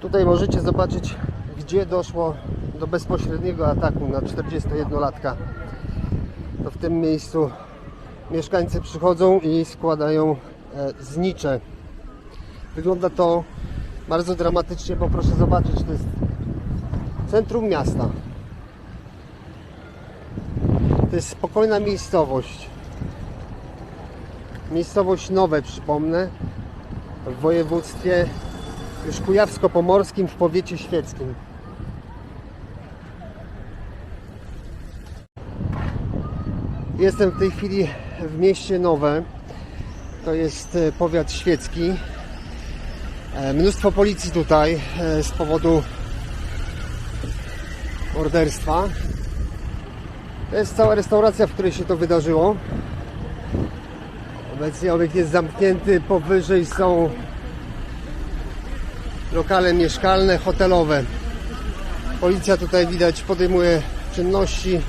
Tutaj możecie zobaczyć, gdzie doszło do bezpośredniego ataku na 41-latka. To w tym miejscu mieszkańcy przychodzą i składają e, znicze. Wygląda to bardzo dramatycznie, bo proszę zobaczyć, to jest centrum miasta. To jest spokojna miejscowość. Miejscowość Nowe, przypomnę, w województwie już kujawsko-pomorskim w powiecie świeckim. Jestem w tej chwili w mieście Nowe. To jest e, powiat świecki. E, Mnóstwo policji tutaj e, z powodu morderstwa. To jest cała restauracja, w której się to wydarzyło. Obecnie obiekt jest zamknięty. Powyżej są lokale mieszkalne, hotelowe. Policja tutaj widać podejmuje czynności